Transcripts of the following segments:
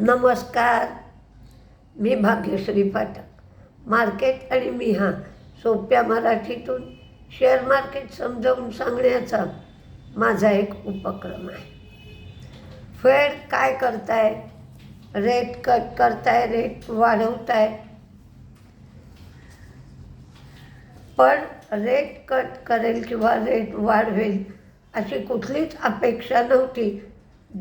नमस्कार. मी भाग्यश्री पाठक. मार्केट आणि मी हा सोप्या मराठीतून शेअर मार्केट समजावून सांगण्याचा माझा एक उपक्रम आहे. फेड काय करताय? रेट कट करताय? रेट वाढवताय? पण रेट कट करेल किंवा रेट वाढवेल अशी कुठलीच अपेक्षा नव्हती.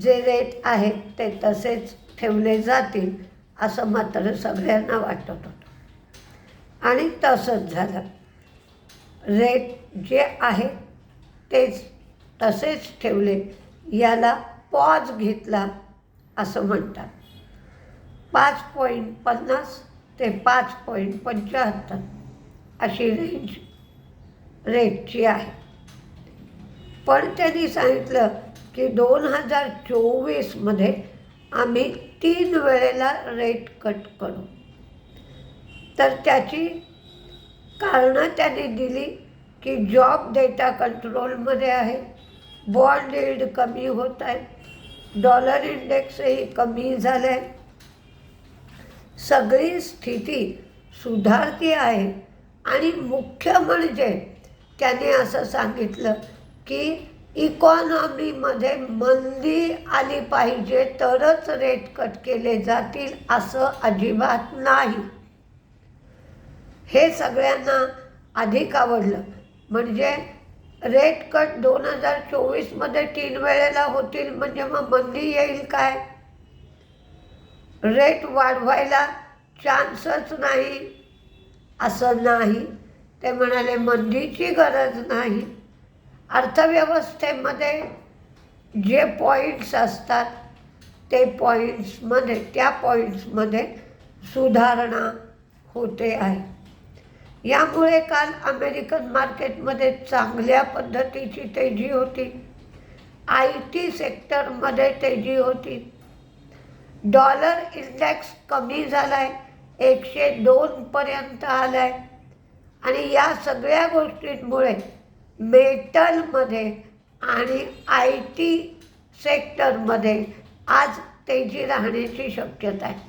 जे रेट आहेत ते तसेच ठेवले जातील असं मात्र सगळ्यांना वाटत होतं. आणि तसंच झालं. रेट जे आहे तेच तसेच ठेवले याला पॉज घेतला असं म्हणतात. पाच पॉईंट पन्नास ते पाच पॉईंट पंच्याहत्तर अशी रेंज रेटची आहे. पण त्यांनी सांगितलं की दोन हजार चोवीसमध्ये आम्ही तीन वेळेला रेट कट करू. तर त्याची कारणं त्याने दिली की जॉब डेटा कंट्रोलमध्ये आहे. बॉन्ड यील्ड कमी होत आहे. डॉलर इंडेक्सही कमी झालं आहे सगळी स्थिती सुधारती आहे. आणि मुख्य म्हणजे त्याने असं सांगितलं की इकॉनॉमीमध्ये मंदी आली पाहिजे तरच रेट कट केले जातील असं अजिबात नाही. हे सगळ्यांना अधिक आवडलं. म्हणजे रेट कट दोन हजार चोवीसमध्ये तीन वेळेला होतील म्हणजे मग मंदी येईल काय? रेट वाढवायला चान्सच नाही. असं नाही. ते म्हणाले मंदीची गरज नाही. अर्थव्यवस्थेमध्ये जे पॉईंट्स असतात ते पॉईंट्समध्ये त्या पॉईंट्समध्ये सुधारणा होते आहे. यामुळे काल अमेरिकन मार्केटमध्ये चांगल्या पद्धतीची तेजी होती. आय टी सेक्टरमध्ये तेजी होती. डॉलर इंडेक्स कमी झाला आहे एकशे दोनपर्यंत आला आहे आणि या सगळ्या गोष्टींमुळे मेटलमध्ये आणि आय टी सेक्टरमध्ये आज तेजी राहण्याची शक्यता आहे.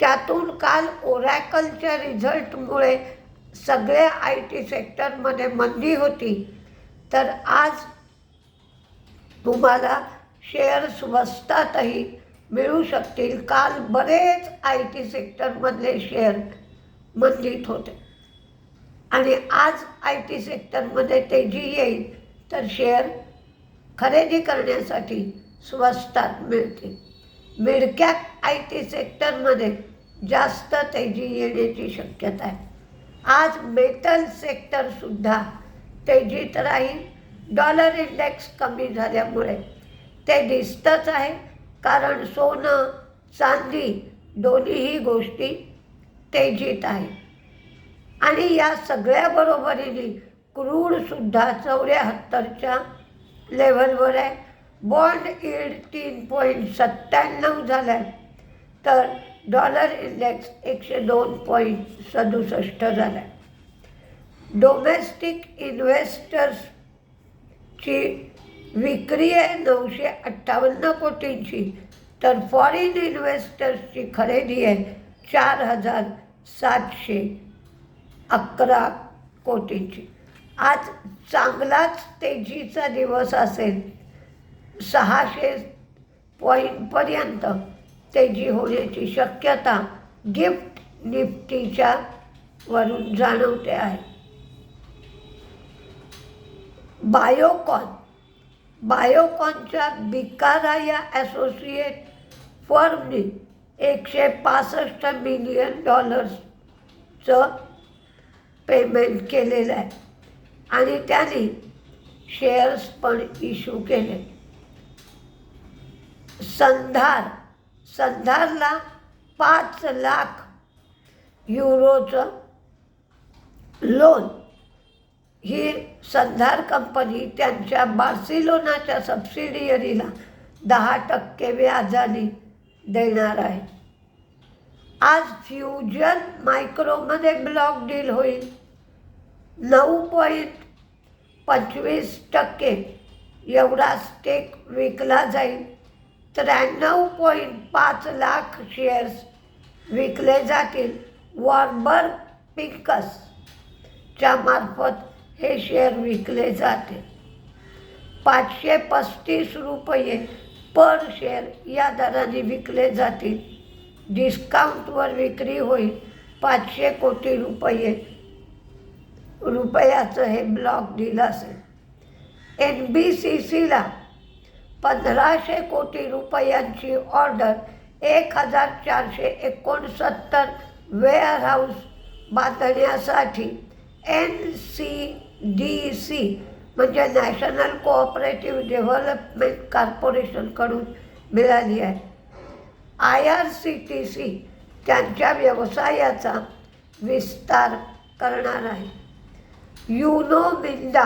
त्यातून काल ओरॅकलच्या रिझल्टमुळे सगळ्या आय टी सेक्टरमध्ये मंदी होती. तर आज तुम्हाला शेअर स्वस्तातही मिळू शकतील. काल बरेच आय टी सेक्टरमधले शेअर मंदीत होते. आणि आज आय टी सेक्टरमध्ये तेजी येईल तर शेअर खरेदी करण्यासाठी स्वस्तात मिळतील. मिडकॅप आय टी सेक्टरमध्ये जास्त तेजी येण्याची शक्यता आहे. आज मेटल सेक्टरसुद्धा तेजीत राहील. डॉलर इंडेक्स कमी झाल्यामुळे ते दिसतंच आहे कारण सोनं चांदी दोन्हीही गोष्टी तेजीत आहे आणि या सगळ्या बरोबरीने क्रूडसुद्धा चौऱ्याहत्तरच्या लेवलवर आहे. बॉन्ड इड तीन पॉईंट सत्त्याण्णव झाला आहे तर डॉलर इंडेक्स एकशे दोन पॉईंट सदुसष्ट झाला आहे डोमेस्टिक इन्व्हेस्टर्सची विक्री आहे नऊशे अठ्ठावन्न कोटींची. तर फॉरेन इन्व्हेस्टर्सची खरेदी आहे चार हजार सातशे अकरा कोटींची. आज चांगलाच तेजीचा दिवस असेल. सहाशे पॉईंटपर्यंत तेजी होण्याची शक्यता गिफ्ट निफ्टीच्या वरून जाणवते आहे. बायोकॉन. बायोकॉनच्या बिकारा या ॲसोसिएट फर्मने एकशे पासष्ट मिलियन डॉलर्सचं पेमेंट केलेलं आहे. आणि त्यांनी शेअर्स पण इश्यू केले. संधार संधारला पाच लाख युरोचं लोन ही संधार कंपनी त्यांच्या बार्सिलोनाच्या सबसिडियरीला दहा टक्के व्याजाने देणार आहे. आज फ्युजन मायक्रोमध्ये ब्लॉक डील होईल. नऊ पॉईंट पंचवीस टक्के एवढा स्टेक विकला जाईल. त्र्याण्णव पॉईंट पाच लाख शेअर्स विकले जातील. वॉर्बर पिकसच्या मार्फत हे शेअर विकले जाते. पाचशे पस्तीस रुपये पर शेअर या दराने विकले जातील. डिस्काउंटवर विक्री होईल. पाचशे कोटी रुपये. रुपयाचं हे ब्लॉक दिलं असेल. एन बी सी सीला पंधराशे कोटी रुपयांची ऑर्डर एक हजार चारशे एकोणसत्तर वेअरहाऊस बांधण्यासाठी एन सी डी सी म्हणजे नॅशनल कोऑपरेटिव्ह डेव्हलपमेंट कॉर्पोरेशनकडून मिळाली आहे. I R C T C त्यांच्या व्यवसायाचा विस्तार करणार आहे. युनो मिंडा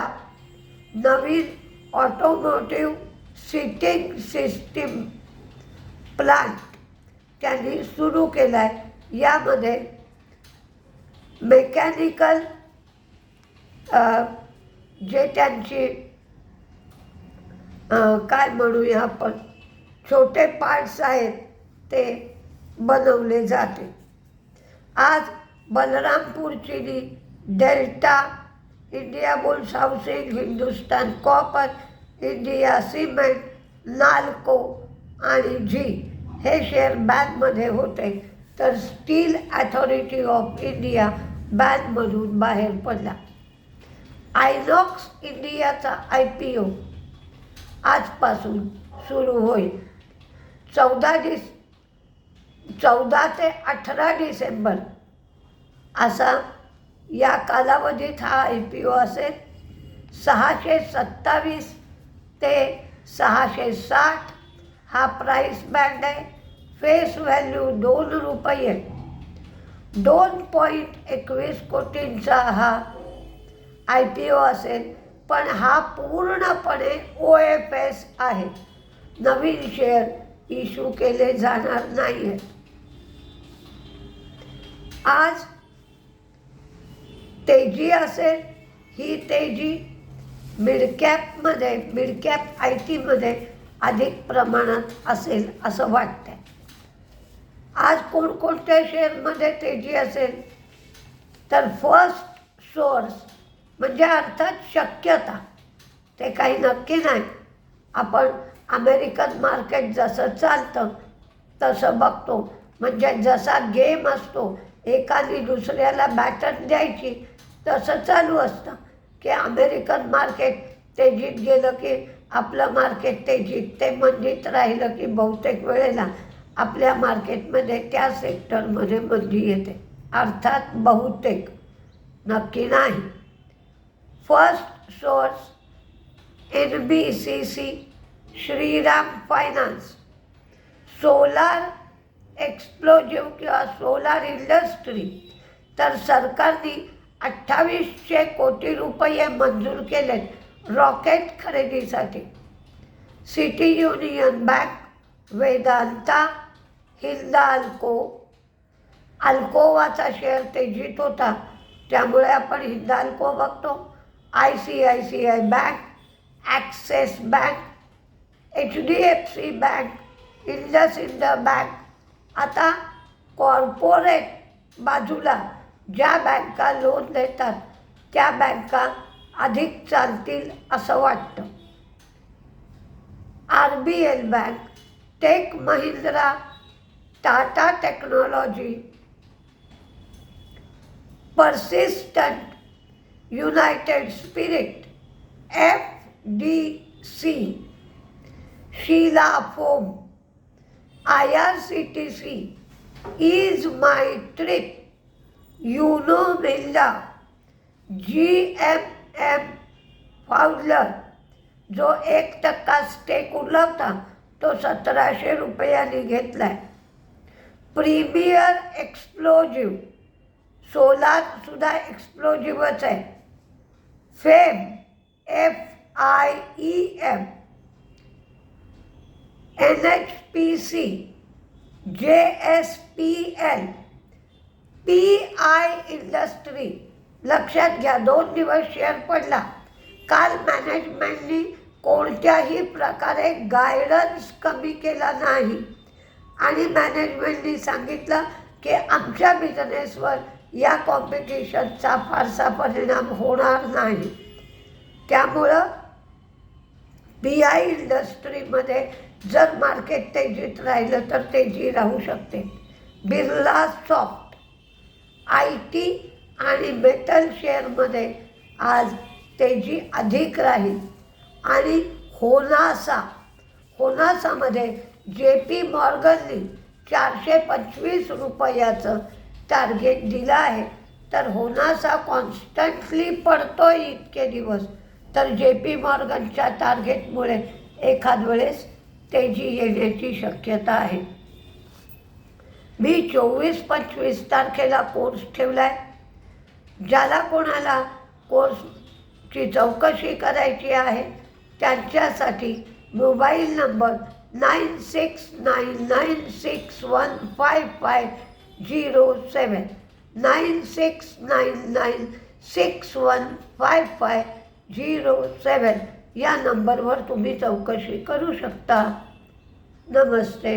नवीन ऑटोमोटिव्ह सिटिंग सिस्टीम प्लांट त्यांनी सुरू केला आहे यामध्ये मेकॅनिकल जे त्यांची काय म्हणूया आपण छोटे पार्ट्स आहेत. ते बनवले जाते. आज बलरामपूरची Delta Indiabulls housing Hindustan copper India cement Nalco आणि झी हे शेअर बॅनमध्ये होते. तर स्टील अथॉरिटी ऑफ इंडिया बॅनमधून बाहेर पडला. आयनॉक्स इंडियाचा आय पी ओ आजपासून सुरू होईल. चौदा डिस चौदा ते अठरा डिसेंबर असा या कालावधीत हा आय पी ओ असेल. सहाशे सत्तावीस ते सहाशे साठ हा प्राईस बँड आहे. फेस व्हॅल्यू दोन रुपये. दोन पॉईंट एकवीस कोटींचा हा आय पी ओ असेल. पण हा पूर्णपणे ओ एफ एस आहे. नवीन शेअर इशू केले जाणार नाही आहेत आज तेजी असेल ही तेजी मिडकॅपमध्ये मिडकॅप आय टीमध्ये अधिक प्रमाणात असेल असं वाटतंय. आज कोणकोणत्या शेअरमध्ये तेजी असेल? तर फर्स्ट सोर्स म्हणजे अर्थात शक्यता ते काही नक्की नाही. आपण अमेरिकन मार्केट जसं चालतं तसं बघतो. म्हणजे जसा गेम असतो एखादी दुसऱ्याला बॅटन द्यायची तसं चालू असतं. की अमेरिकन मार्केट तेजीत गेलं की आपलं मार्केट तेजीत ते मंदीत राहिलं की बहुतेक वेळेला आपल्या मार्केटमध्ये त्या सेक्टरमध्ये मंदी येते. अर्थात बहुतेक नक्की नाही. First source N B C C Shriram finance. Solar explosive किंवा सोलार इंडस्ट्री. तर सरकारने अठ्ठावीसशे कोटी रुपये मंजूर केलेत रॉकेट खरेदीसाठी. City union bank Vedanta Hindalco अल्कोवाचा share तेजीत होता. त्यामुळे आपण हिंदाल्को बघतो. I C I C I bank Axis bank H D F C bank IndusInd bank आता कॉर्पोरेट बाजूला ज्या बँका लोन देतात त्या बँका अधिक चालतील असं वाटतं. R B L bank tech Mahindra Tata technology persistent united spirit F D C Sheela foam I R C T C ease my trip Uno Minda G M M Pfaudler जो एक टक्का स्टेक उरला होता तो सतराशे रुपयांनी घेतला आहे प्रीमियर एक्सप्लोजिव सोलारसुद्धा एक्सप्लोजिवच आहे. Fame F I E M N H P C J S P L P I industry. लक्षात घ्या दोन दिवस शेअर पडला. काल मॅनेजमेंटनी कोणत्याही प्रकारे गायडन्स कमी केला नाही. आणि मॅनेजमेंटनी सांगितलं की आमच्या बिझनेसवर या कॉम्पिटिशनचा फारसा परिणाम होणार नाही. त्यामुळं बी आय इंडस्ट्रीमध्ये जर मार्केट तेजीत राहिलं तर तेजी राहू शकते. बिर्ला सॉफ्ट. आय टी आणि मेटल शेअरमध्ये आज तेजी अधिक राहील. आणि होनासा. होनासामध्ये जे पी मॉर्गननी चारशे पंचवीस रुपयाचं टार्गेट दिलं आहे. तर होनासा कॉन्स्टंटली पडतो इतके दिवस. तर जे पी मॉर्गनच्या टार्गेटमुळे एखाद वेळेस तेजी येण्याची शक्यता आहे. मी चोवीस पंचवीस तारखेला कोर्स ठेवला आहे ज्याला कोणाला कोर्सची चौकशी करायची आहे त्यांच्यासाठी mobile number nine six nine nine six one five five zero seven nine six nine nine six one five five zero seven या नंबरवर तुम्ही चौकशी करू शकता. नमस्ते.